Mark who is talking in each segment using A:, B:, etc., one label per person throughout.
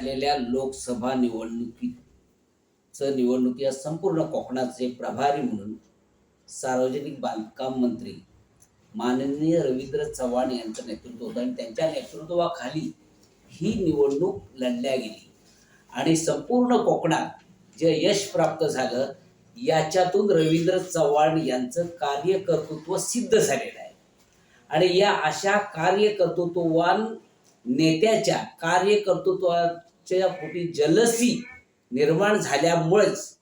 A: झालेल्या लोकसभा निवडणुकीचं निवडणुकी या संपूर्ण कोकणाचे प्रभारी म्हणून सार्वजनिक बांधकाम मंत्री माननीय रवींद्र चव्हाण यांचं नेतृत्व होतं आणि त्यांच्या नेतृत्वाखाली ही निवडणूक लढल्या गेली. आणि संपूर्ण कोकणात जे यश प्राप्त झालं याच्यातून रवींद्र चव्हाण यांचं कार्यकर्तृत्व सिद्ध झालेलं आहे. आणि या अशा कार्यकर्तृत्ववान नेत्याच्या कार्यकर्तृत्वा कार्यकर्तृत्वाच्या पोटी जलसी निर्माण झाल्यामुळेच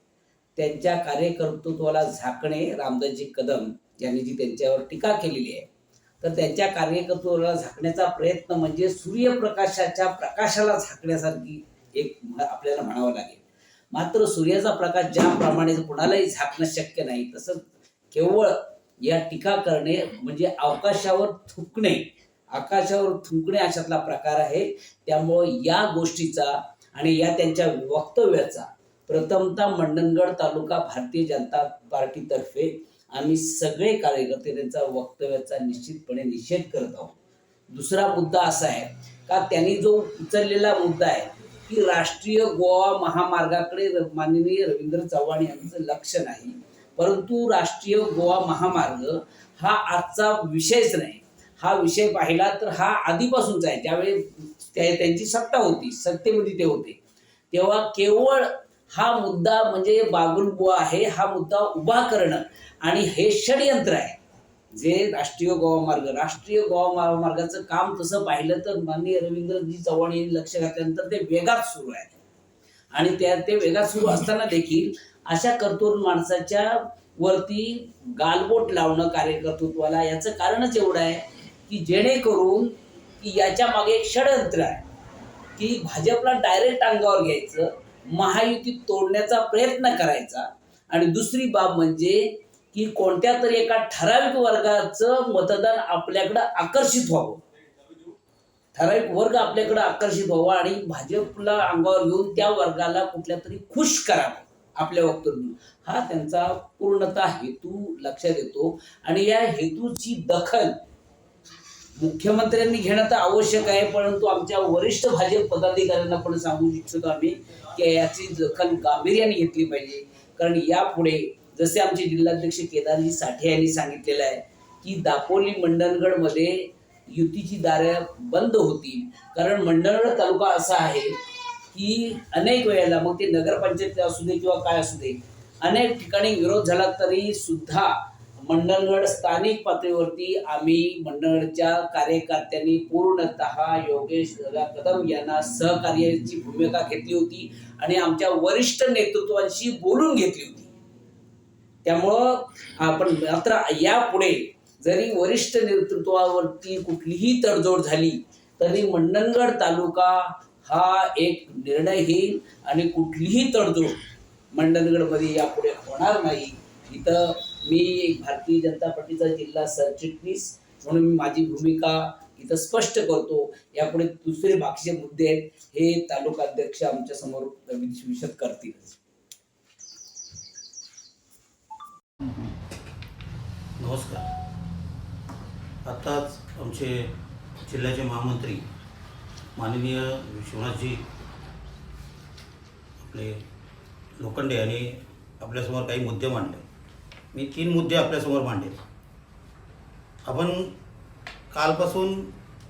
A: त्यांच्या कार्यकर्तृत्वाला झाकणे रामदासजी कदम यांनी जी त्यांच्यावर टीका केलेली आहे तर त्यांच्या कार्यकर्तृत्वाला झाकण्याचा प्रयत्न म्हणजे सूर्यप्रकाशाच्या प्रकाशाला झाकण्यासारखी एक आपल्याला म्हणावं लागेल. मात्र सूर्याचा प्रकाश ज्याप्रमाणे कुणालाही झाकणं शक्य नाही तसंच केवळ या टीका करणे म्हणजे अवकाशावर थुकणे आकाशावर थुंकणे अशातला प्रकार आहे. त्यामुळं या गोष्टीचा आणि या त्यांच्या वक्तव्याचा प्रथमतः मंडणगड तालुका भारतीय जनता पार्टीतर्फे आम्ही सगळे कार्यकर्ते त्यांचा वक्तव्याचा निश्चितपणे निषेध करत आहोत. दुसरा मुद्दा असा आहे का त्यांनी जो उचललेला मुद्दा आहे की राष्ट्रीय गोवा महामार्गाकडे माननीय रवींद्र चव्हाण यांचं लक्ष नाही. परंतु राष्ट्रीय गोवा महामार्ग हा आजचा विषयच नाही. हा विषय पाहिला तर हा आधीपासूनचा आहे. ज्यावेळी त्यांची सत्ता होती सत्तेमध्ये ते होते. तेव्हा केवळ हा मुद्दा म्हणजे बागुलबुवा आहे हा मुद्दा उभा करणं आणि हे षडयंत्र आहे. जे राष्ट्रीय गोवा मार्ग राष्ट्रीय गोवा महामार्गाचं काम तसं पाहिलं तर माननीय रवींद्रजी चव्हाण यांनी लक्ष घातल्यानंतर ते वेगात सुरू आहे. आणि त्या ते वेगात सुरू असताना देखील अशा कर्तूर माणसाच्या वरती गालबोट लावणं कार्यकर्तृत्वाला याचं कारणच एवढं आहे. की जेणेकरून की याच्या मागे एक षडयंत्र आहे. की भाजपला डायरेक्ट अंगावर घ्यायचं महायुती तोडण्याचा प्रयत्न करायचा. आणि दुसरी बाब म्हणजे की कोणत्या तरी एका ठराविक वर्गाचं मतदान आपल्याकडं आकर्षित व्हावं. ठराविक वर्ग आपल्याकडं आकर्षित व्हावा आणि भाजपला अंगावर घेऊन त्या वर्गाला कुठल्या तरी खुश करावं आपल्या वक्तव्य हा त्यांचा पूर्णतः हेतू लक्षात येतो. आणि या हेतूची दखल मुख्यमंत्र्यांनी घेणं तर आवश्यक आहे परंतु आमच्या वरिष्ठ भाजप पदाधिकाऱ्यांना पण सांगू इच्छितो आम्ही की याची दखल गांभीर्याने घेतली पाहिजे. कारण यापुढे जसे आमचे जिल्हाध्यक्ष केदारजी साठे यांनी सांगितलेलं आहे की दापोली मंडणगडमध्ये युतीची दारं बंद होती कारण मंडणगड तालुका असा आहे की अनेक वेळेला मग ते नगरपंचायत असू दे किंवा काय असू दे अनेक ठिकाणी विरोध झाला तरी सुद्धा मंडणगड स्थानिक पातळीवरती आम्ही मंडळगडच्या कार्यकर्त्यांनी पूर्णतः योगेश कदम यांना सहकार्याची भूमिका घेतली होती आणि आमच्या वरिष्ठ नेतृत्वांशी बोलून घेतली होती. त्यामुळं आपण मात्र यापुढे जरी वरिष्ठ नेतृत्वावरती कुठलीही तडजोड झाली तरी मंडणगड तालुका हा एक निर्णय घेईल आणि कुठलीही तडजोड मंडणगडमध्ये यापुढे होणार नाही. इथं मी एक भारतीय जनता पार्टीचा जिल्हा सरचिटणीस म्हणून मी माझी भूमिका इथं स्पष्ट करतो. यापुढे दुसरे बाकीचे मुद्दे आहेत. हे तालुका अध्यक्ष आमच्यासमोर विषद करतील.
B: नमस्कार. आत्ताच आमचे जिल्ह्याचे महामंत्री माननीय विश्वनाथजी आपले लोखंडे यांनी आपल्यासमोर काही मुद्दे मांडले. मी तीन मुद्दे आपल्यासमोर मांडेल. आपण कालपासून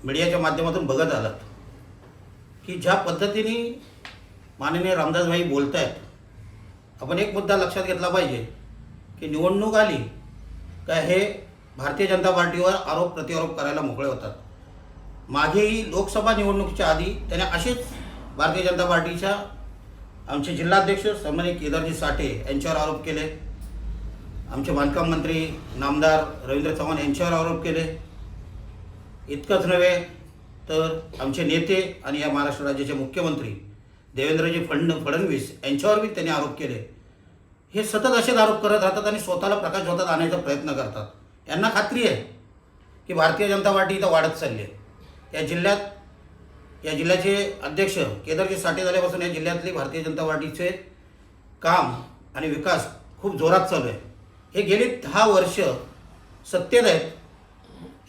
B: मीडियाच्या माध्यमातून बघत आलात की ज्या पद्धतीने माननीय रामदासभाई बोलत आहेत आपण एक मुद्दा लक्षात घेतला पाहिजे की निवडणूक आली का हे भारतीय जनता पार्टीवर आरोप प्रत्यारोप करायला मोकळे होतात. मागेही लोकसभा निवडणुकीच्या आधी त्याने असेच भारतीय जनता पार्टीच्या आमचे जिल्हाध्यक्ष सन्मानित केदारजी साठे यांच्यावर आरोप केले. आमचे बांधकाम मंत्री नामदार रवींद्र चव्हाण यांच्यावर आरोप केले. इतकंच नव्हे तर आमचे नेते आणि या महाराष्ट्र राज्याचे मुख्यमंत्री देवेंद्रजी फडण फडणवीस यांच्यावर बी त्यांनी आरोप केले. हे सतत असेच आरोप करत राहतात आणि स्वतःला प्रकाश होतात आणायचा प्रयत्न करतात. यांना खात्री आहे की भारतीय जनता पार्टी इथं वाढत चालली आहे. या जिल्ह्यात या जिल्ह्याचे अध्यक्ष केदारजी साठे झाल्यापासून या जिल्ह्यातली भारतीय जनता पार्टीचे काम आणि विकास खूप जोरात चालू आहे. हे गेली दहा वर्ष सत्तेत आहेत.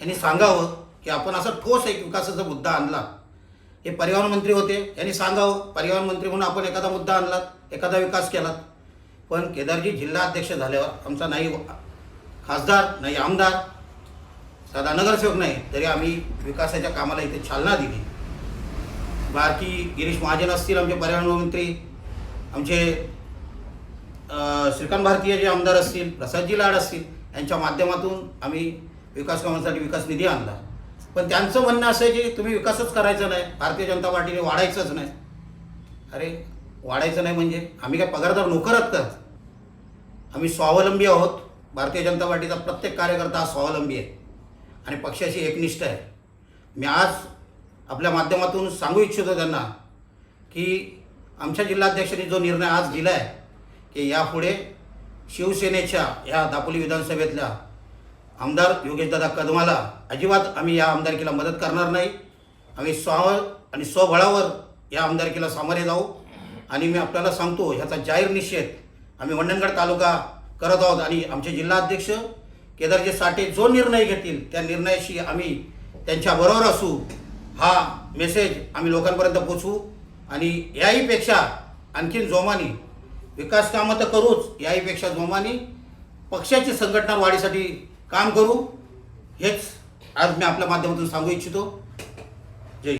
B: यांनी सांगावं की आपण असा ठोस एक विकासाचा मुद्दा आणला. हे परिवहन मंत्री होते. यांनी सांगावं परिवहन मंत्री म्हणून आपण एखादा मुद्दा आणलात एखादा विकास केलात पण केदारजी जिल्हा अध्यक्ष झाल्यावर आमचा नाही खासदार नाही आमदार साधा नगरसेवक नाही तरी आम्ही विकासाच्या कामाला इथे चालना दिली. बाकी गिरीश महाजन असतील आमचे पर्यावरण मंत्री आमचे श्रीकांत भारतीय जे आमदार असतील प्रसादजी लाड असतील यांच्या माध्यमातून आम्ही विकास कामांसाठी विकास निधी आणला. पण त्यांचं म्हणणं असं आहे की तुम्ही विकासच करायचा नाही भारतीय जनता पार्टीने वाढायचंच नाही. अरे वाढायचं नाही म्हणजे आम्ही काय पगारदार नोकर आहात का? आम्ही स्वावलंबी आहोत. भारतीय जनता पार्टीचा प्रत्येक कार्यकर्ता हा स्वावलंबी आहे आणि पक्षाशी एकनिष्ठ आहे. मी आज आपल्या माध्यमातून सांगू इच्छितो त्यांना की आमच्या जिल्हाध्यक्षांनी जो निर्णय आज दिला आहे की यापुढे शिवसेनेच्या या दापोली विधानसभेतल्या आमदार योगेशदादा कदमाला अजिबात आम्ही या आमदारकीला मदत करणार नाही. आम्ही स्व आणि स्वबळावर या आमदारकीला सामोरे जाऊ. आणि मी आपल्याला सांगतो ह्याचा जाहीर निषेध आम्ही वंडणगड तालुका करत आहोत. आणि आमचे जिल्हाध्यक्ष केदारजी साठे जो निर्णय घेतील त्या निर्णयाशी आम्ही त्यांच्याबरोबर असू हा मेसेज आम्ही लोकांपर्यंत पोचवू आणि याहीपेक्षा आणखीन जोमानी विकास कामं तर करूच याहीपेक्षा जोमाने पक्षाची संघटना वाढीसाठी काम करू हेच आज मी आपल्या माध्यमातून सांगू इच्छितो.